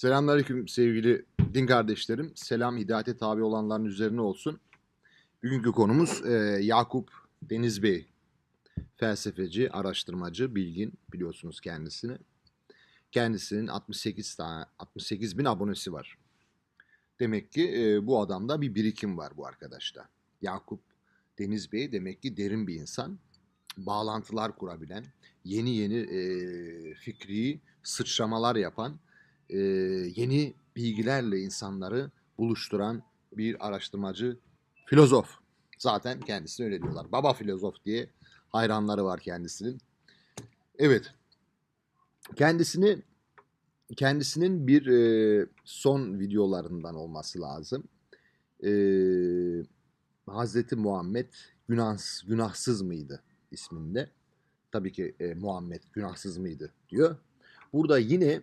Selamünaleyküm sevgili din kardeşlerim. Selam hidayete tabi olanların üzerine olsun. Bugünkü konumuz e, Yakup Deniz Bey. Felsefeci, araştırmacı, bilgin biliyorsunuz kendisini. Kendisinin 68 tane 68 bin abonesi var. Demek ki e, bu adamda bir birikim var bu arkadaşta. Yakup Deniz Bey demek ki derin bir insan. Bağlantılar kurabilen, yeni yeni e, fikri sıçramalar yapan, e, yeni bilgilerle insanları buluşturan bir araştırmacı, filozof. Zaten kendisi öyle diyorlar. Baba filozof diye hayranları var kendisinin. Evet. Kendisini kendisinin bir e, son videolarından olması lazım. E, Hazreti Muhammed günahsız, günahsız mıydı isminde. Tabii ki e, Muhammed günahsız mıydı diyor. Burada yine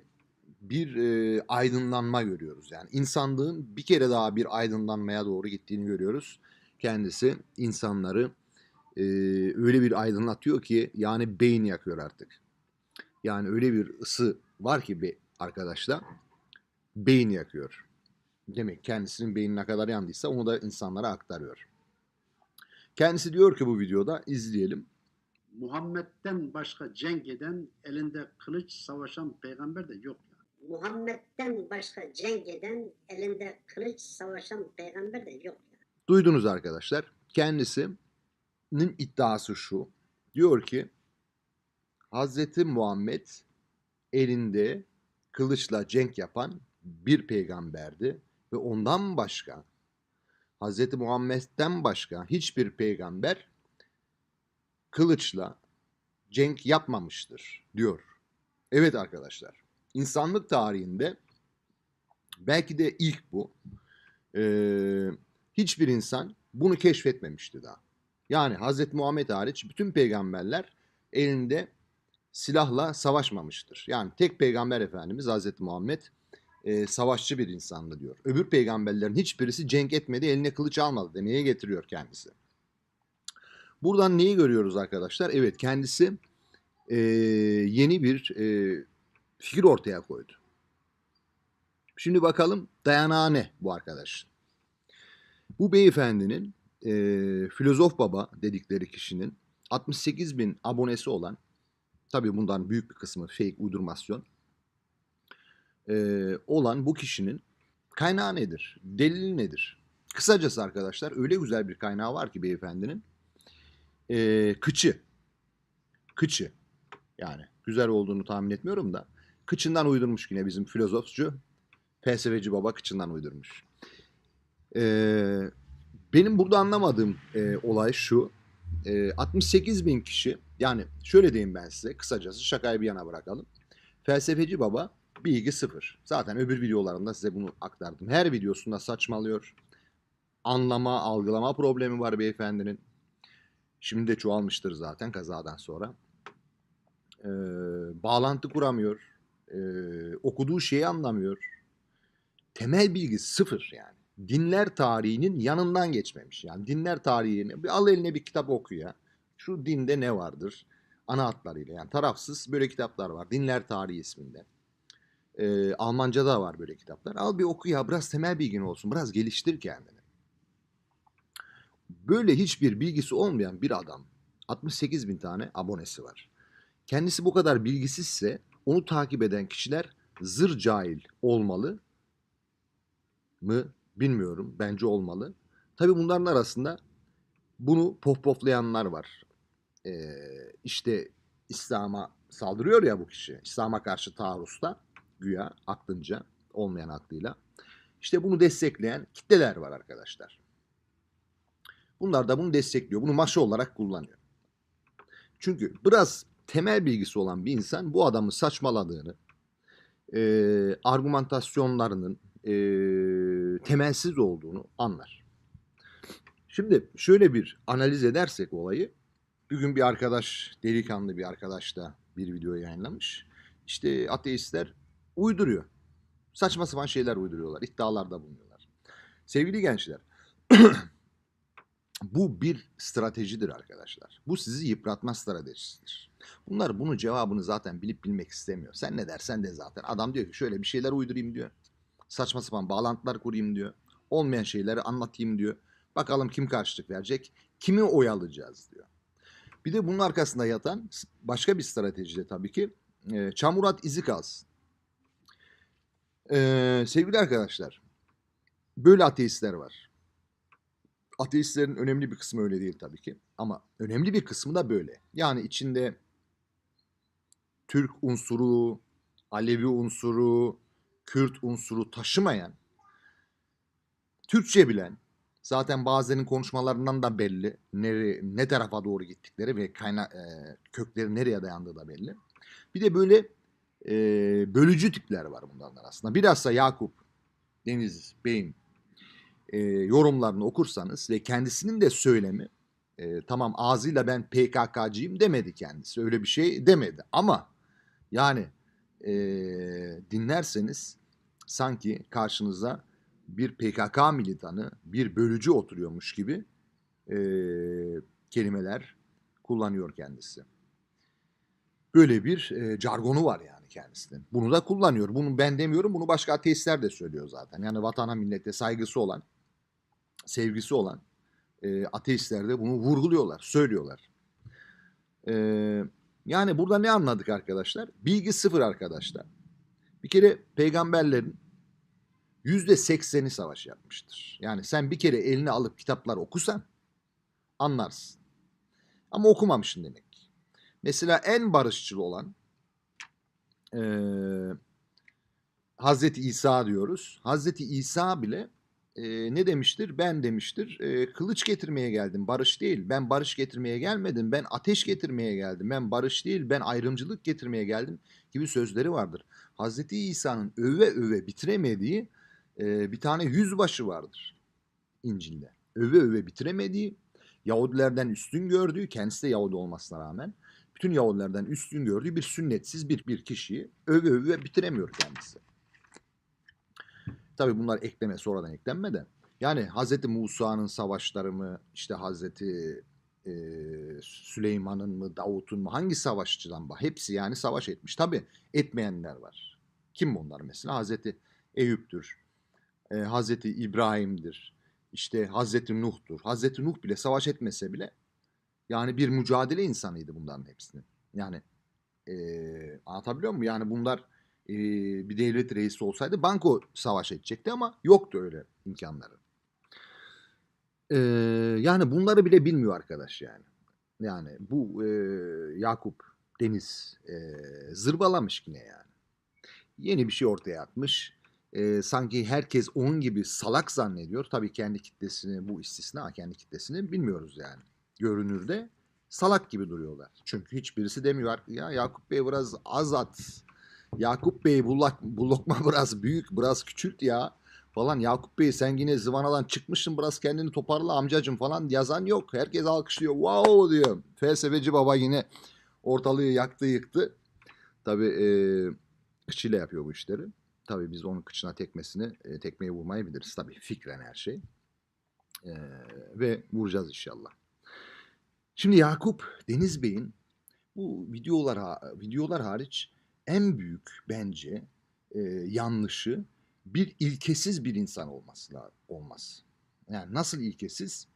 bir e, aydınlanma görüyoruz. Yani insanlığın bir kere daha bir aydınlanmaya doğru gittiğini görüyoruz. Kendisi insanları e, öyle bir aydınlatıyor ki yani beyin yakıyor artık. Yani öyle bir ısı var ki be, arkadaşlar beyin yakıyor. Demek kendisinin beyni ne kadar yandıysa onu da insanlara aktarıyor. Kendisi diyor ki bu videoda izleyelim. Muhammed'den başka cenk eden, elinde kılıç savaşan peygamber de yok. Muhammed'den başka cenk eden, elinde kılıç savaşan peygamber de yok. ya. Duydunuz arkadaşlar. Kendisinin iddiası şu. Diyor ki Hazreti Muhammed elinde kılıçla cenk yapan bir peygamberdi ve ondan başka Hazreti Muhammed'den başka hiçbir peygamber kılıçla cenk yapmamıştır diyor. Evet arkadaşlar. İnsanlık tarihinde belki de ilk bu. Ee, hiçbir insan bunu keşfetmemişti daha. Yani Hazreti Muhammed hariç bütün peygamberler elinde silahla savaşmamıştır. Yani tek peygamber efendimiz Hazreti Muhammed e, savaşçı bir insandı diyor. Öbür peygamberlerin hiçbirisi cenk etmedi, eline kılıç almadı demeye getiriyor kendisi. Buradan neyi görüyoruz arkadaşlar? Evet kendisi e, yeni bir e, fikir ortaya koydu. Şimdi bakalım dayanağı ne bu arkadaş? Bu beyefendinin e, filozof baba dedikleri kişinin 68 bin abonesi olan, tabii bundan büyük bir kısmı fake uydurmasyon, e, olan bu kişinin kaynağı nedir? Delili nedir? Kısacası arkadaşlar öyle güzel bir kaynağı var ki beyefendinin. E, kıçı. Kıçı. Yani güzel olduğunu tahmin etmiyorum da. Kıçından uydurmuş yine bizim filozofçu. Felsefeci baba kıçından uydurmuş. Ee, benim burada anlamadığım e, olay şu. E, 68 bin kişi yani şöyle diyeyim ben size kısacası şakayı bir yana bırakalım. Felsefeci baba bilgi sıfır. Zaten öbür videolarımda size bunu aktardım. Her videosunda saçmalıyor. Anlama, algılama problemi var beyefendinin. Şimdi de çoğalmıştır zaten kazadan sonra. Ee, bağlantı kuramıyor. Ee, okuduğu şeyi anlamıyor. Temel bilgi sıfır yani dinler tarihinin yanından geçmemiş. Yani dinler tarihini al eline bir kitap oku ya. Şu dinde ne vardır? Ana hatlarıyla yani tarafsız böyle kitaplar var. Dinler tarihi isminde. Ee, Almanca'da var böyle kitaplar. Al bir oku ya biraz temel bilgin olsun. Biraz geliştir kendini. Böyle hiçbir bilgisi olmayan bir adam 68 bin tane abonesi var. Kendisi bu kadar bilgisizse onu takip eden kişiler zır cahil olmalı mı Bilmiyorum. Bence olmalı. Tabii bunların arasında bunu pohpohlayanlar var. Ee, işte İslam'a saldırıyor ya bu kişi. İslam'a karşı taarruzda güya aklınca olmayan aklıyla. İşte bunu destekleyen kitleler var arkadaşlar. Bunlar da bunu destekliyor. Bunu maşa olarak kullanıyor. Çünkü biraz temel bilgisi olan bir insan bu adamın saçmaladığını, e, argümantasyonlarının e, temelsiz olduğunu anlar. Şimdi şöyle bir analiz edersek olayı, bugün bir arkadaş, delikanlı bir arkadaş da bir video yayınlamış. İşte ateistler uyduruyor. Saçma sapan şeyler uyduruyorlar, iddialarda bulunuyorlar. Sevgili gençler, Bu bir stratejidir arkadaşlar. Bu sizi yıpratma stratejisidir. Bunlar bunun cevabını zaten bilip bilmek istemiyor. Sen ne dersen de zaten. Adam diyor ki şöyle bir şeyler uydurayım diyor. Saçma sapan bağlantılar kurayım diyor. Olmayan şeyleri anlatayım diyor. Bakalım kim karşılık verecek? Kimi oyalayacağız diyor. Bir de bunun arkasında yatan başka bir strateji de tabii ki e, çamurat izi kalsın. E, sevgili arkadaşlar, böyle ateistler var. Ateistlerin önemli bir kısmı öyle değil tabii ki. Ama önemli bir kısmı da böyle. Yani içinde Türk unsuru, Alevi unsuru, Kürt unsuru taşımayan, Türkçe bilen, zaten bazılarının konuşmalarından da belli nere, ne tarafa doğru gittikleri ve kayna, e, kökleri nereye dayandığı da belli. Bir de böyle e, bölücü tipler var bunlardan aslında. Bilhassa Yakup Deniz Bey'in e, yorumlarını okursanız ve kendisinin de söylemi e, tamam ağzıyla ben PKK'cıyım demedi kendisi. Öyle bir şey demedi. Ama yani e, dinlerseniz sanki karşınıza bir PKK militanı, bir bölücü oturuyormuş gibi e, kelimeler kullanıyor kendisi. Böyle bir e, jargonu var yani kendisinin. Bunu da kullanıyor. Bunu ben demiyorum, bunu başka ateistler de söylüyor zaten. Yani vatana millete saygısı olan, sevgisi olan e, ateistler de bunu vurguluyorlar, söylüyorlar. E, yani burada ne anladık arkadaşlar? Bilgi sıfır arkadaşlar. Bir kere peygamberlerin yüzde sekseni savaş yapmıştır. Yani sen bir kere eline alıp kitaplar okusan anlarsın. Ama okumamışsın demek. Mesela en barışçıl olan e, Hazreti İsa diyoruz. Hazreti İsa bile e, ne demiştir? Ben demiştir e, kılıç getirmeye geldim barış değil. Ben barış getirmeye gelmedim. Ben ateş getirmeye geldim. Ben barış değil ben ayrımcılık getirmeye geldim gibi sözleri vardır. Hazreti İsa'nın öve öve bitiremediği e, bir tane yüzbaşı vardır İncil'de. Öve öve bitiremediği, Yahudilerden üstün gördüğü, kendisi de Yahudi olmasına rağmen bütün Yahudilerden üstün gördüğü bir sünnetsiz bir bir kişiyi öve öve bitiremiyor kendisi. Tabi bunlar ekleme sonradan eklenme de. Yani Hazreti Musa'nın savaşları mı, işte Hazreti e, Süleyman'ın mı, Davut'un mu, hangi savaşçıdan bak? Hepsi yani savaş etmiş. Tabi etmeyenler var. Kim bunlar mesela? Hazreti Eyüp'tür, e, Hazreti İbrahim'dir, işte Hazreti Nuh'tur. Hazreti Nuh bile savaş etmese bile yani bir mücadele insanıydı bunların hepsinin. Yani e, anlatabiliyor muyum? Yani bunlar bir devlet reisi olsaydı banko savaş edecekti ama yoktu öyle imkanları. Yani bunları bile bilmiyor arkadaş yani. Yani bu Yakup Deniz e, zırbalamış yine yani. Yeni bir şey ortaya atmış. E, sanki herkes onun gibi salak zannediyor. Tabii kendi kitlesini bu istisna kendi kitlesini bilmiyoruz yani. Görünürde salak gibi duruyorlar. Çünkü hiçbirisi demiyor ya Yakup Bey biraz az at. Yakup Bey bu, lak, biraz büyük biraz küçült ya falan. Yakup Bey sen yine zıvanadan çıkmışsın biraz kendini toparla amcacım falan yazan yok. Herkes alkışlıyor wow diyor. Felsefeci baba yine ortalığı yaktı yıktı. Tabii e, kıçıyla yapıyor bu işleri. Tabii biz onun kıçına tekmesini, e, tekmeyi vurmayı biliriz. Tabii fikren her şey. E, ve vuracağız inşallah. Şimdi Yakup Deniz Bey'in bu videolar videolar hariç en büyük bence e, yanlışı bir ilkesiz bir insan olması olmaz. Yani nasıl ilkesiz?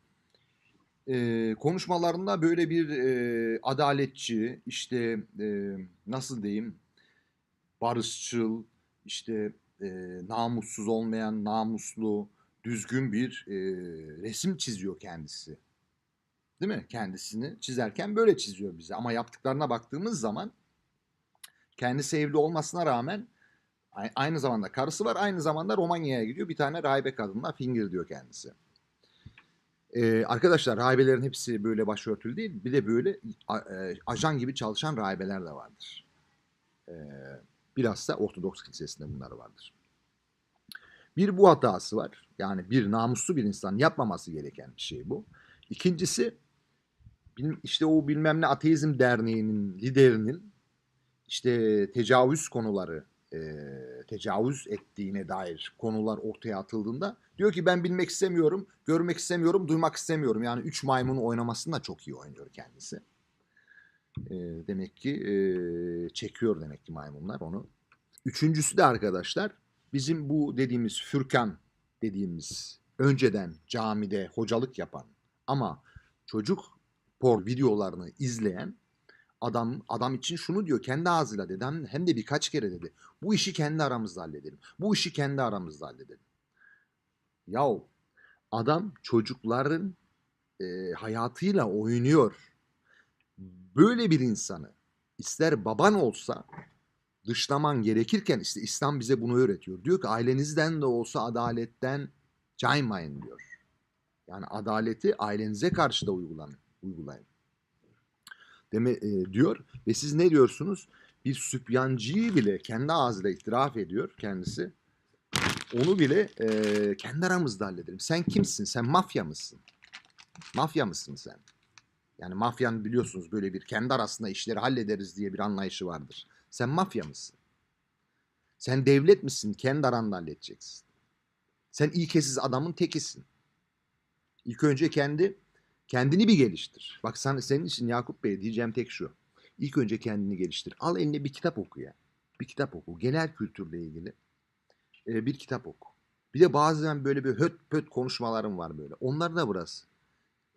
E, konuşmalarında böyle bir e, adaletçi, işte e, nasıl diyeyim, barışçıl, işte e, namussuz olmayan, namuslu, düzgün bir e, resim çiziyor kendisi. Değil mi? Kendisini çizerken böyle çiziyor bize. Ama yaptıklarına baktığımız zaman kendisi evli olmasına rağmen aynı zamanda karısı var. Aynı zamanda Romanya'ya gidiyor. Bir tane rahibe kadınla finger diyor kendisi. Ee, arkadaşlar rahibelerin hepsi böyle başörtülü değil. Bir de böyle e, ajan gibi çalışan rahibeler de vardır. Ee, bilhassa Ortodoks Kilisesi'nde bunlar vardır. Bir bu hatası var. Yani bir namuslu bir insan yapmaması gereken bir şey bu. İkincisi işte o bilmem ne ateizm derneğinin liderinin işte tecavüz konuları e, tecavüz ettiğine dair konular ortaya atıldığında diyor ki ben bilmek istemiyorum, görmek istemiyorum, duymak istemiyorum. Yani üç maymun oynamasını da çok iyi oynuyor kendisi. Ee, demek ki e, çekiyor demek ki maymunlar onu. Üçüncüsü de arkadaşlar bizim bu dediğimiz Fürkan dediğimiz önceden camide hocalık yapan ama çocuk por videolarını izleyen adam adam için şunu diyor kendi ağzıyla dedi hem, de birkaç kere dedi. Bu işi kendi aramızda halledelim. Bu işi kendi aramızda halledelim. Yahu adam çocukların e, hayatıyla oynuyor. Böyle bir insanı ister baban olsa dışlaman gerekirken işte İslam bize bunu öğretiyor. Diyor ki ailenizden de olsa adaletten caymayın diyor. Yani adaleti ailenize karşı da uygulanın, uygulayın. Deme, e, diyor ve siz ne diyorsunuz? Bir sübyancıyı bile kendi ağzıyla itiraf ediyor kendisi. Onu bile e, kendi aramızda halledelim. Sen kimsin? Sen mafya mısın? Mafya mısın sen? Yani mafyanın biliyorsunuz böyle bir kendi arasında işleri hallederiz diye bir anlayışı vardır. Sen mafya mısın? Sen devlet misin? Kendi aranda halledeceksin. Sen ilkesiz adamın tekisin. İlk önce kendi kendini bir geliştir. Bak sana, senin için Yakup Bey diyeceğim tek şu. İlk önce kendini geliştir. Al eline bir kitap oku ya. Bir kitap oku. Genel kültürle ilgili e, bir kitap oku. Bir de bazen böyle bir höt pöt konuşmalarım var böyle. Onları da biraz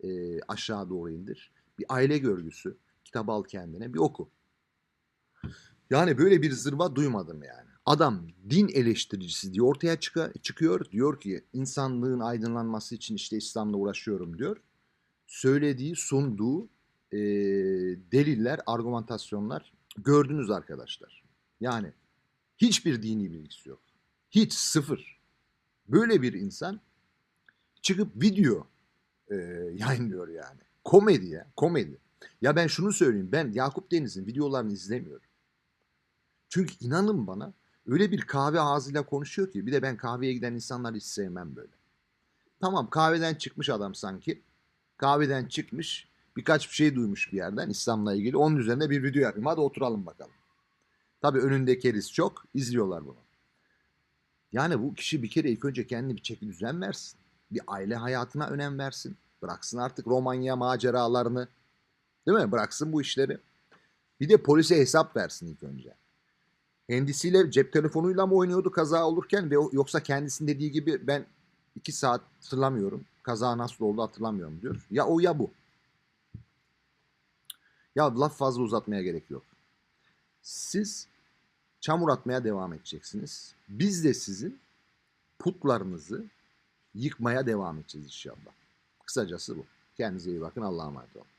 e, aşağı doğru indir. Bir aile görgüsü. Kitabı al kendine bir oku. Yani böyle bir zırva duymadım yani. Adam din eleştiricisi diye ortaya çıkıyor. Diyor ki insanlığın aydınlanması için işte İslam'la uğraşıyorum diyor. Söylediği, sunduğu e, deliller, argümantasyonlar gördünüz arkadaşlar. Yani hiçbir dini bilgisi yok. Hiç sıfır. Böyle bir insan çıkıp video e, yayınlıyor yani. Komedi ya, komedi. Ya ben şunu söyleyeyim, ben Yakup Deniz'in videolarını izlemiyorum. Çünkü inanın bana öyle bir kahve ağzıyla konuşuyor ki bir de ben kahveye giden insanları hiç sevmem böyle. Tamam kahveden çıkmış adam sanki. Kahveden çıkmış birkaç bir şey duymuş bir yerden İslam'la ilgili. Onun üzerine bir video yapayım. Hadi oturalım bakalım. Tabii önünde keriz çok. izliyorlar bunu. Yani bu kişi bir kere ilk önce kendine bir çeki düzen versin. Bir aile hayatına önem versin. Bıraksın artık Romanya maceralarını. Değil mi? Bıraksın bu işleri. Bir de polise hesap versin ilk önce. Kendisiyle cep telefonuyla mı oynuyordu kaza olurken ve yoksa kendisinin dediği gibi ben iki saat hatırlamıyorum. Kaza nasıl oldu hatırlamıyorum diyor. Ya o ya bu. Ya laf fazla uzatmaya gerek yok. Siz çamur atmaya devam edeceksiniz. Biz de sizin putlarınızı yıkmaya devam edeceğiz inşallah. Kısacası bu. Kendinize iyi bakın. Allah'a emanet olun.